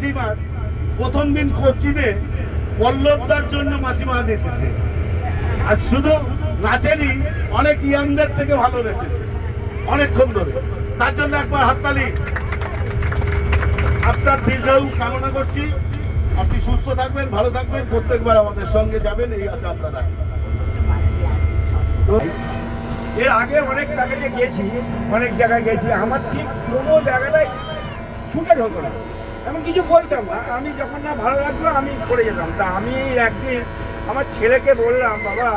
মাছিমার প্রথম দিন কোচিনে পল্লবদার জন্য মাছিমা নেচেছে। আর শুধু নাচেনি, অনেক ইয়াংদের থেকে ভালো নেচেছে। অনেকক্ষণ ধরে। তার জন্য একবার হাততালি। আপনার দীর্ঘায়ু কামনা করছি। আপনি সুস্থ থাকবেন, ভালো থাকবেন। প্রত্যেকবার আমাদের সঙ্গে যাবেন, এই আশা আপনারা। এর আগে অনেক জায়গায় গেছি অনেক জায়গায় গেছি আমার ঠিক কোনো জায়গাটাই ছুটে হতো না। এমন কিছু বলতাম। আমি যখন না ভালো লাগল, আমি করে যেতাম। তা আমি একদিন আমার ছেলেকে বললাম, বাবা,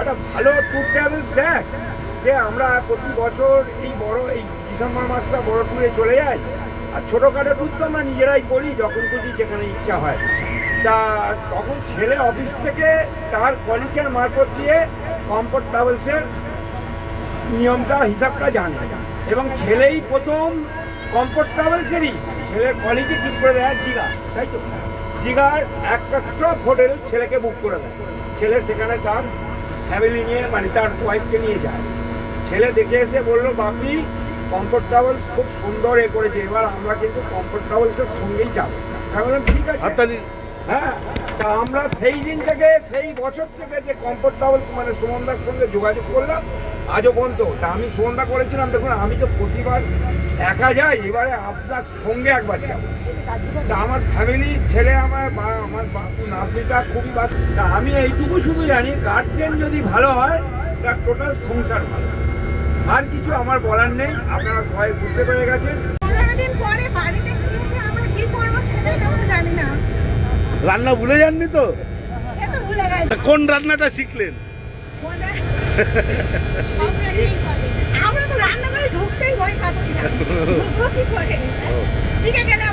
একটা ভালো ট্যুর ট্রাভেলস দেখ, যে আমরা প্রতি বছর এই বড়, এই ডিসেম্বর মাসটা বড় ট্যুরে চলে যাই। আর ছোটোখাটো ট্যুর তো আমরা নিজেরাই করি, যখন খুশি যেখানে ইচ্ছা হয়। তা তখন ছেলে অফিস থেকে তার কলিগের মারফত দিয়ে কমফোর্ট ট্রাভেলসের নিয়মটা, হিসাবটা জানে এবং ছেলেই প্রথম কমফোর্ট ট্রাভেলসেরই ছেলের কোয়ালিটি ঠিক করে দেয় দীঘা তাই তো? দীঘার একটা টপ হোটেল ছেলেকে বুক করে দেয়। ছেলে সেখানে তার ফ্যামিলি নিয়ে মানে তার ওয়াইফকে নিয়ে যায়। ছেলে দেখে এসে বলল, বাপি কমফোর্ট খুব সুন্দর এ করেছে। এবার আমরা কিন্তু কমফোর্ট সঙ্গেই যাব। আমি ঠিক আছে। হ্যাঁ তা আমরা সেই দিন থেকে, সেই বছর থেকে যে কমফোর্ট ট্রাভেলস মানে সুমনদার সঙ্গে যোগাযোগ করলাম, আজও পর্যন্ত তা আমি সুমনদা করেছিলাম, দেখুন, আমি তো প্রতিবার একা যাই, এবারে আপনার সঙ্গে একবার যাব। তা আমার ফ্যামিলি ছেলে আমার বা, আমার নাতনিটা খুবই তা আমি এইটুকু শুধু জানি গার্জেন যদি ভালো হয় তার টোটাল সংসার ভালো। আর কিছু আমার বলার নেই, আপনারা সবাই বুঝতে পেরে গেছেন। পরে বাড়িতে আমরা কি করব সেটাই জানি না। রান্না ভুলে যাননি তো? ভুলে কোন রান্নাটা শিখলেন? আমরা তো রান্না করে ঢুকতেই ভয় পাচ্ছি না। শিখে গেলে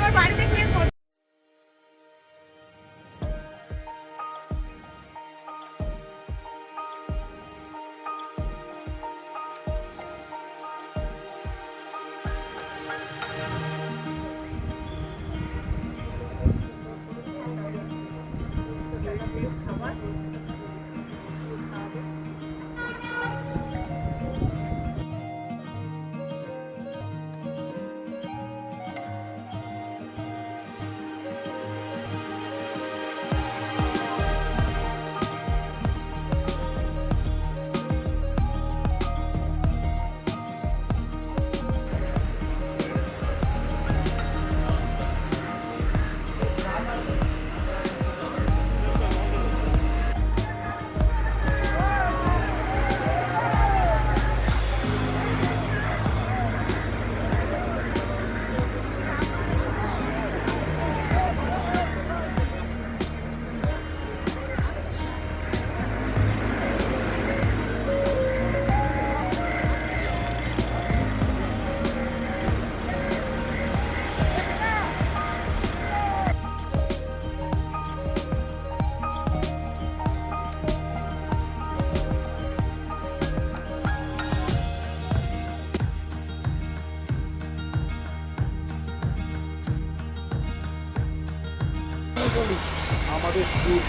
আমাদের ট্যুর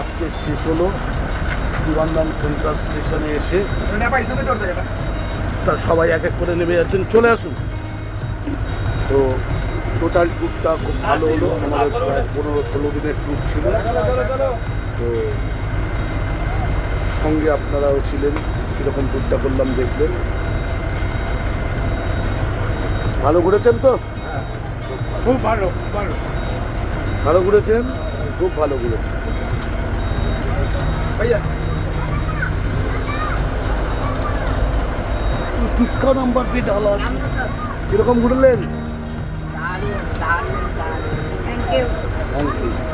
আজকে শেষ হলো। বিমানবন্দর সেন্ট্রাল স্টেশনে এসে তা সবাই এক এক করে নেমে যাচ্ছেন। চলে আসুন। তো টোটাল ট্যুরটা খুব ভালো হলো। আমাদের প্রায় পনেরো ষোলো দিনের ট্যুর ছিল। তো সঙ্গে আপনারাও ছিলেন। কীরকম ট্যুরটা করলাম দেখলেন ভালো ঘুরেছেন তো? খুব ভালো ভালো। ভালো ঘুরেছেন? খুব ভালো ঘুরেছেন। ভাইয়া। কীরকম ঘুরলেন? Thank you thank